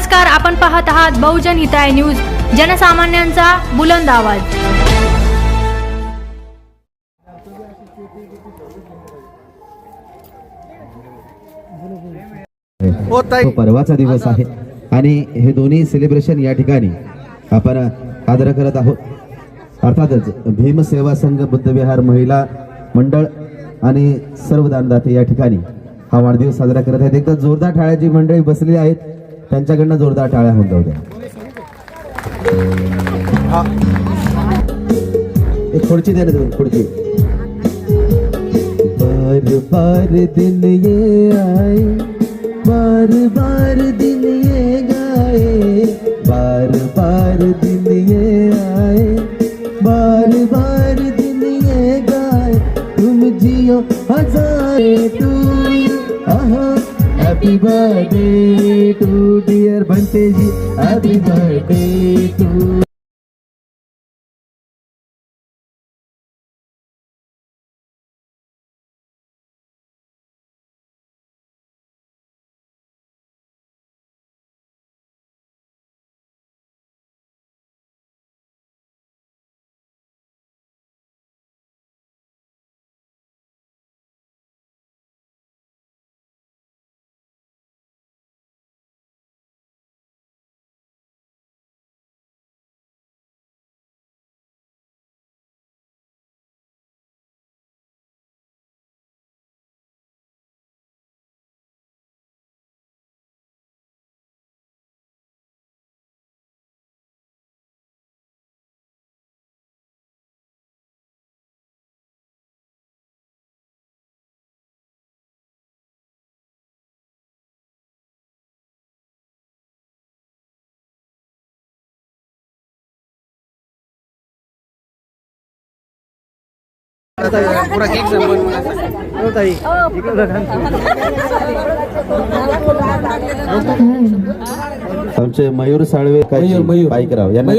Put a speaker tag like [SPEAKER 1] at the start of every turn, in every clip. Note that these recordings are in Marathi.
[SPEAKER 1] नमस्कार आपण पाहत आहात बहुजन हिताय न्यूज जनसामान्यांचा बुलंद आवाज.
[SPEAKER 2] हो ताई.
[SPEAKER 3] तो परवाचा दिवस आहे आणि हे दोन्ही सेलिब्रेशन या ठिकाणी आपण साजरं करत आहोत. अर्थातच भीम सेवा संघ बुद्धविहार महिला मंडळ आणि सर्व दानदाते या ठिकाणी हा वाढदिवस साजरा करत आहेत. एकदा जोरदार टाळ्याची मंडळी बसलेली आहेत. त्यांच्याकडनं जोरदार टाळ्या होऊन जाऊ द्या एक खुर्ची द्या ना खुर्ची. बार बार दिन ये आए बार बार दिन ये गाए बार बार दिन हैप्पी बर्थडे टू डियर बनते जी हैप्पी बर्थडे टू आमचे मयूर साळवे
[SPEAKER 4] मयूर, मयूर.
[SPEAKER 3] बाईकराव यांना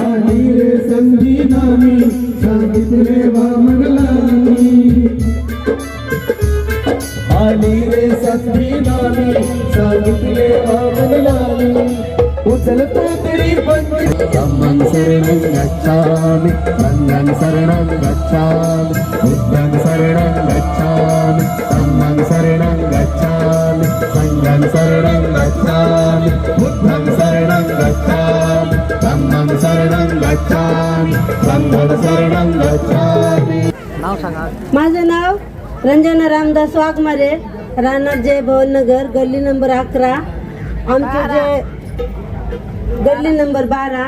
[SPEAKER 5] आली रे संधी नामी सांगितले वामनलानी आली रे संधी नामी सांगितले वामनलानी उचलतो तरी पण धम्मं शरणं गच्छामि संघं शरणं गच्छामि बुद्धं शरणं गच्छामि शरणं गच्छामि. संघं शरणं गच्छामि.
[SPEAKER 2] नाव सांगा.
[SPEAKER 6] माझं नाव रंजना रामदास वाघमारे. राहणार जय भवननगर गल्ली नंबर अकरा. आमचे जे गल्ली नंबर बारा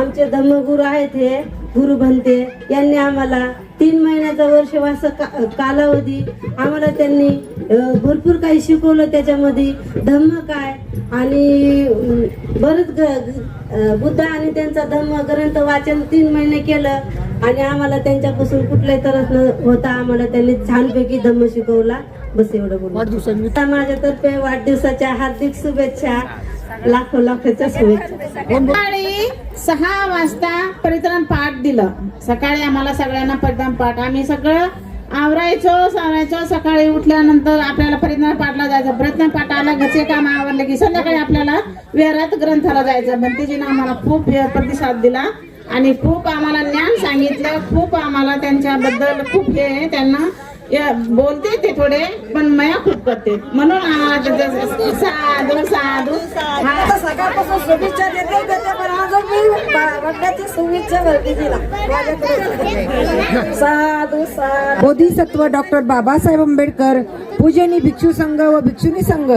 [SPEAKER 6] आमचे धर्मगुरू आहेत हे. गुरु भंते यांनी आम्हाला तीन महिन्याचा वर्षवास का- कालावधी आम्हाला त्यांनी भरपूर काही शिकवलं त्याच्यामध्ये. धम्म काय? आणि बरंच ग- बुद्ध आणि त्यांचा धम्म ग्रंथ वाचन तीन महिने केलं. आणि आम्हाला त्यांच्यापासून कुठल्याही त्रास न होता आम्हाला त्यांनी छानपैकी धम्म शिकवला. बस एवढं बोलू माझ्यातर्फे वाढदिवसाच्या हार्दिक शुभेच्छा. लाखो लाखोच्या
[SPEAKER 4] सकाळी सहा वाजता परित्राण पाठ दिलं. सकाळी आम्हाला सगळ्यांना परित्राण पाठ. आम्ही सगळं आवरायचो सावरायचो. सकाळी उठल्यानंतर आपल्याला परित्राण पाठला जायचं. प्रयत्न पाठाला घरचे काम आवडले की संध्याकाळी आपल्याला विहारात ग्रंथाला जायचं. भंतीजीनं आम्हाला खूप प्रतिसाद दिला आणि खूप आम्हाला ज्ञान सांगितलं. खूप आम्हाला त्यांच्याबद्दल खूप हे त्यांना या- बोलते ते थोडे पण मया खूप करते. म्हणून त्याचं साधू साधू. हा
[SPEAKER 6] सकाळपासून शुभेच्छा देते देते पण अजून मी वडिलांची शुभेच्छा भरते तिला. माझ्याकडे साधू साधू.
[SPEAKER 7] बोधिसत्व डॉक्टर बाबासाहेब आंबेडकर पूजनी भिक्षू संघ व भिक्षुनी संघ.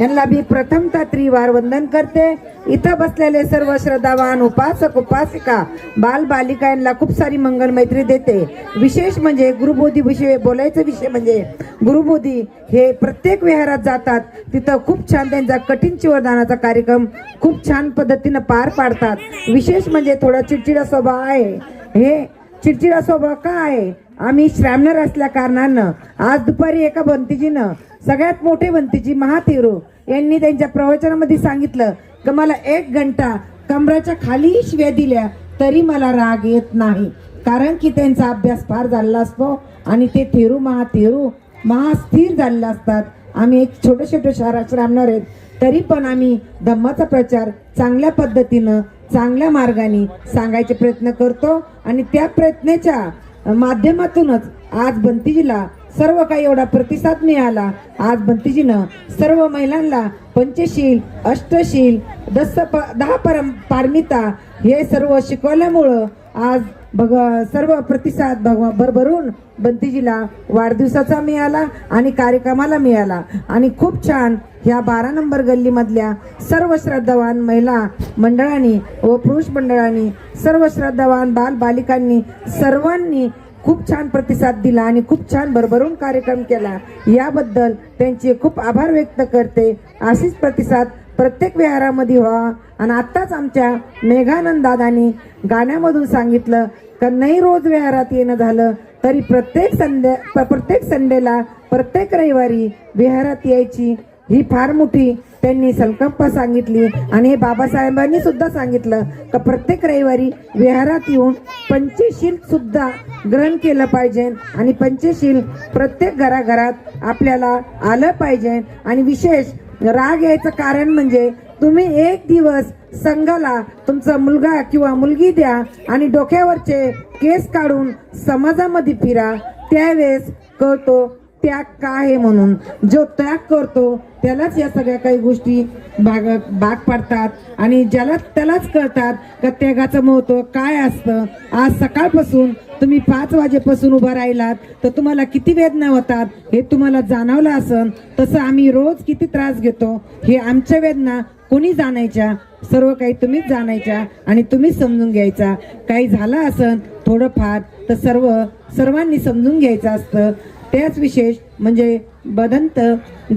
[SPEAKER 7] यांना मी प्रथमतः त्रिवार वंदन करते. इथं बसलेले सर्व श्रद्धावान उपासक उपासिका बाल बालिका यांना खूप सारी मंगल मैत्री देते. विशेष म्हणजे गुरुबोधी विषय बोलायचं विषय म्हणजे गुरुबोधी हे प्रत्येक विहारात जातात. तिथं खूप छान त्यांचा कठीण चिवरदानाचा कार्यक्रम खूप छान पद्धतीनं पार पाडतात. विशेष म्हणजे थोडा चिडचिडा स्वभाव आहे. हे चिडचिडा स्वभाव का आहे? आम्ही श्रामणर असल्या कारणानं आज दुपारी एका भंतीजीनं सगळ्यात मोठे भंतीजी महातेरू यांनी त्यांच्या प्रवचनामध्ये सांगितलं की मला एक घंटा कमराच्या खाली शिव्या दिल्या तरी मला राग येत नाही. कारण की त्यांचा अभ्यास फार झालेला असतो आणि ते थेरू महाथेरू महास्थिर झालेले असतात. आम्ही एक छोटे छोटे शहरात श्रामणार आहेत. तरी पण आम्ही धम्माचा प्रचार चांगल्या पद्धतीनं चांगल्या मार्गाने सांगायचे प्रयत्न करतो. आणि त्या प्रयत्नाच्या माध्यमातूनच आज बंतीजीला सर्व काही एवढा प्रतिसाद मिळाला. आज भंतीजीनं सर्व महिलांना पंचशील अष्टशील दस प- दहा परम पारमिता हे सर्व शिकवल्यामुळं आज भग सर्व प्रतिसाद भगवा भरभरून बंतीजीला वाढदिवसाचा मिळाला आणि कार्यक्रमाला मिळाला. आणि खूप छान ह्या बारा नंबर गल्लीमधल्या सर्व श्रद्धावान महिला मंडळांनी व पुरुष मंडळांनी सर्व श्रद्धावान बालबालिकांनी सर्वांनी खूप छान प्रतिसाद दिला आणि खूप छान भरभरून कार्यक्रम केला. याबद्दल त्यांचे खूप आभार व्यक्त करते. अशीच प्रतिसाद प्रत्येक विहारामध्ये व्हावा आणि आत्ताच आमच्या मेघानंद दादानी गाण्यामधून सांगितलं का नाही रोज विहारात येणं झालं तरी प्रत्येक संडे प्रत्येक संडेला प्रत्येक रविवारी विहारात यायची ही फार मोठी त्यांनी संकल्प सांगितली आणि हे बाबासाहेबांनी सुद्धा सांगितलं का प्रत्येक रविवारी विहारात येऊन पंचशील सुद्धा ग्रहण केलं पाहिजे आणि पंचशील प्रत्येक घराघरात आपल्याला आलं पाहिजे. आणि विशेष राग यायचं कारण म्हणजे तुम्ही एक दिवस संघाला तुमचा मुलगा किंवा मुलगी द्या आणि डोक्यावरचे केस काढून समाजामध्ये फिरा. त्यावेळेस कळतो त्याग काय आहे म्हणून? जो त्याग करतो त्यालाच या सगळ्या काही गोष्टी भाग भाग पाडतात. आणि ज्याला त्यालाच कळतात का त्यागाचं महत्त्व काय असतं? आज सकाळपासून तुम्ही पाच वाजेपासून उभा राहिलात तर तुम्हाला किती वेदना होतात? हे तुम्हाला जाणवलं असन. तसं आम्ही रोज किती त्रास घेतो? हे आमच्या वेदना कोणी जाणायच्या? सर्व काही तुम्हीच जाणायच्या आणि तुम्हीच समजून घ्यायचा. काही झालं असन थोडंफार तर सर्व सर्वांनी समजून घ्यायचं असतं. त्याच विशेष म्हणजे बदंत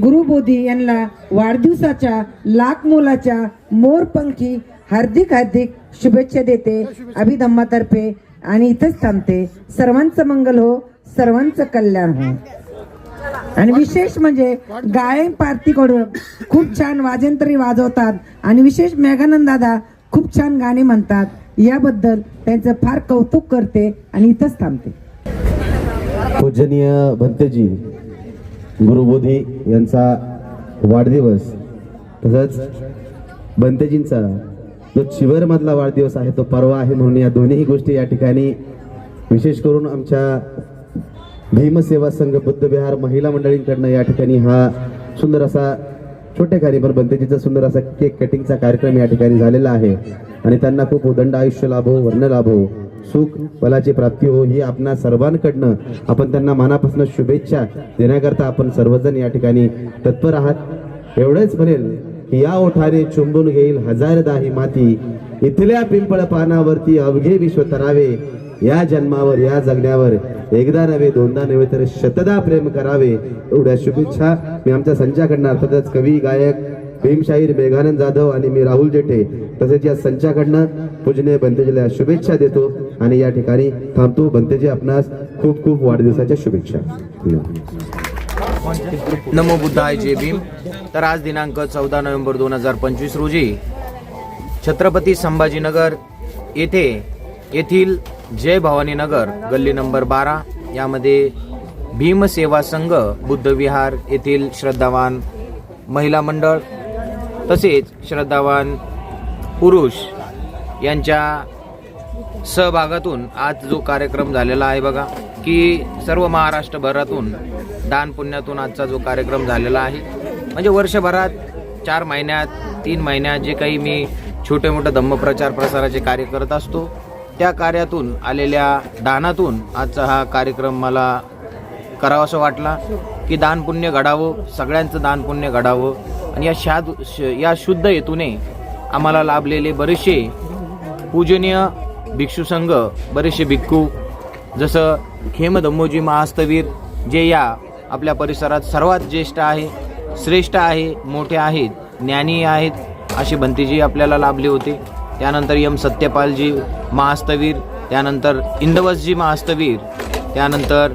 [SPEAKER 7] गुरुबोधी यांना वाढदिवसाच्या लाख मोलाच्या मोरपंखी हार्दिक हार्दिक शुभेच्छा देते अभिधम्मातर्फे आणि इथंच थांबते. सर्वांचं मंगल हो सर्वांचं कल्याण हो. आणि विशेष म्हणजे गायन पार्टीकडून खूप छान वाजंत्री वाजवतात. आणि विशेष मेघानंद दादा खूप छान गाणे म्हणतात. याबद्दल त्यांचं फार कौतुक करते आणि इथंच थांबते.
[SPEAKER 3] पूजनीय भंतेजी गुरुबोधी यांचा वाढदिवस तसंच बंतेजींचा जो चिवरमधला वाढदिवस आहे तो परवा आहे म्हणून या दोन्ही गोष्टी या ठिकाणी विशेष करून आमच्या भीमसेवा संघ बुद्ध विहार महिला मंडळींकडनं या ठिकाणी हा सुंदर असा छोट्या कार्यक्रम भंतेजीचा सुंदर असा केक कटिंगचा कार्यक्रम या ठिकाणी झालेला आहे. आणि त्यांना खूप उदंड आयुष्य लाभो वर्ण लाभो. सुख बलाची प्राप्ती हो ही आपणा सर्वांकडनं आपण त्यांना मनापासून शुभेच्छा देण्याकरता आपण सर्वजण या ठिकाणी तत्पर आहात. एवढंच म्हणेल की या ओठाने चुंबून घेईल हजारदा ही माती. इथल्या पिंपळ पानावरती अवघे विश्व तरावे. या जन्मावर या जगण्यावर एकदा नव्हे दोनदा नव्हे तर शतदा प्रेम करावे. एवढ्या शुभेच्छा मी आमच्या संचाकडनं अर्थातच कवी गायक भीमशाहीर मेघानंद जाधव आणि मी राहुल जेठे तसेच या संचाकडनं पूजने बंतेजीला शुभेच्छा देतो आणि या ठिकाणी थांबतो. बंतेजी आपणास खूप खूप वाढदिवसाच्या शुभेच्छा.
[SPEAKER 2] नमो बुद्धाय जय भीम. तर आज दिनांक चौदा नोव्हेंबर दोन हजार पंचवीस रोजी छत्रपती संभाजीनगर येथे येथील जय भवानी नगर गल्ली नंबर बारा यामध्ये भीमसेवा संघ बुद्धविहार येथील श्रद्धावान महिला मंडळ तसेच श्रद्धावान पुरुष यांच्या सहभागातून आज जो कार्यक्रम झालेला आहे बघा की सर्व महाराष्ट्रभरातून दानपुण्यातून आजचा जो कार्यक्रम झालेला आहे. म्हणजे वर्षभरात चार महिन्यात तीन महिन्यात जे काही मी छोटे मोठे धम्मप्रचार प्रसाराचे कार्य करत असतो त्या कार्यातून आलेल्या दानातून आजचा हा कार्यक्रम मला करावासा वाटला. की दान पुण्य घडावं सगळ्यांचं दान पुण्य घडावं. आणि या शाद श- या शुद्ध हेतूने आम्हाला लाभलेले बरेचसे पूजनीय भिक्षू संघ बरेचसे भिक्खू जसं खेमधम्मोजी महास्तवीर जे या आपल्या परिसरात सर्वात ज्येष्ठ आहे श्रेष्ठ आहे मोठे आहेत ज्ञानी आहेत अशी भंतीजी आपल्याला लाभले होते. त्यानंतर यम सत्यपालजी महास्तवीर त्यानंतर इंदवसजी महास्तवीर त्यानंतर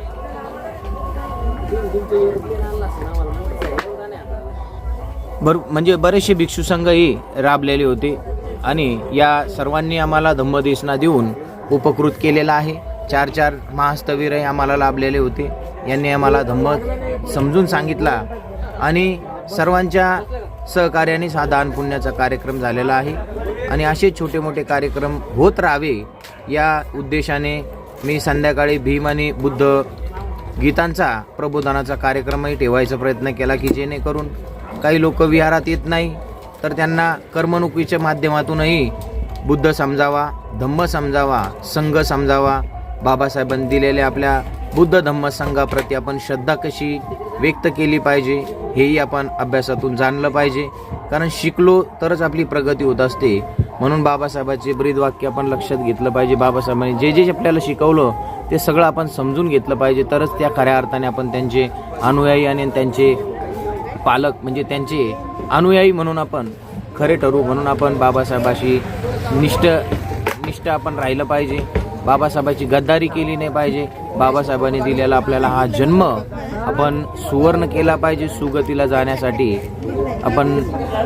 [SPEAKER 2] भर म्हणजे बरेचसे भिक्षू संघही राबलेले होते आणि या सर्वांनी आम्हाला धम्मदेशना देऊन उपकृत केलेला आहे. चार चार महास्तवीरही आम्हाला लाभलेले होते. यांनी आम्हाला धम्म समजून सांगितला आणि सर्वांच्या सहकार्यानेच हा दान पुण्याचा कार्यक्रम झालेला आहे. आणि असे छोटे मोठे कार्यक्रम होत राहावे या उद्देशाने मी संध्याकाळी भीम आणि बुद्ध गीतांचा प्रबोधनाचा कार्यक्रमही ठेवायचा प्रयत्न केला की जेणेकरून काही लोक विहारात येत नाही तर त्यांना करमणुकीच्या माध्यमातूनही बुद्ध समजावा धम्म समजावा संघ समजावा. बाबासाहेबांनी दिलेल्या आपल्या बुद्ध धम्म संघाप्रती आपण श्रद्धा कशी व्यक्त केली पाहिजे हेही आपण अभ्यासातून जाणलं पाहिजे. कारण शिकलो तरच आपली प्रगती होत असते. म्हणून बाबासाहेबांचे ब्रीदवाक्य आपण लक्षात घेतलं पाहिजे. बाबासाहेबांनी जे जे आपल्याला शिकवलं ते सगळं आपण समजून घेतलं पाहिजे. तरच त्या खऱ्या अर्थाने आपण त्यांचे अनुयायी आणि त्यांचे पालक म्हणजे त्यांचे अनुयायी म्हणून आपण खरे ठरू म्हणून आपण बाबासाहेबाशी निष्ठ निष्ठ आपण राहिलं पाहिजे. बाबासाहेबाची गद्दारी केली नाही पाहिजे. बाबासाहेबांनी दिलेला आपल्याला हा जन्म आपण सुवर्ण केला पाहिजे. सुगतीला जाण्यासाठी आपण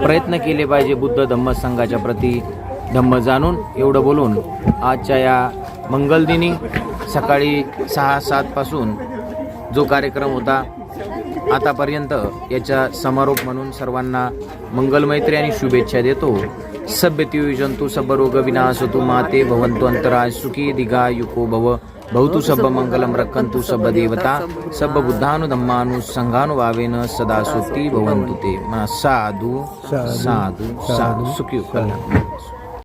[SPEAKER 2] प्रयत्न केले पाहिजे बुद्ध धम्म संघाच्या प्रती. धम्म जाणून एवढं बोलून आजच्या या मंगलदिनी सकाळी सहा सातपासून जो कार्यक्रम होता आतापर्यंत याचा समारोप म्हणून सर्वांना मंगलमैत्री आणि शुभेच्छा देतो. सभ्यती जंतू सब रोग विनाशतु माते भवंतु अंतराय सुखी दिघा युको भव. भवतु सब मंगलम रखंतु सब देवता. सब बुद्धानु धम्मानु संघानु भावेन सदा सुखी भवन्तु ते. म्हणा साधू साधू साधू सुखी कल्याण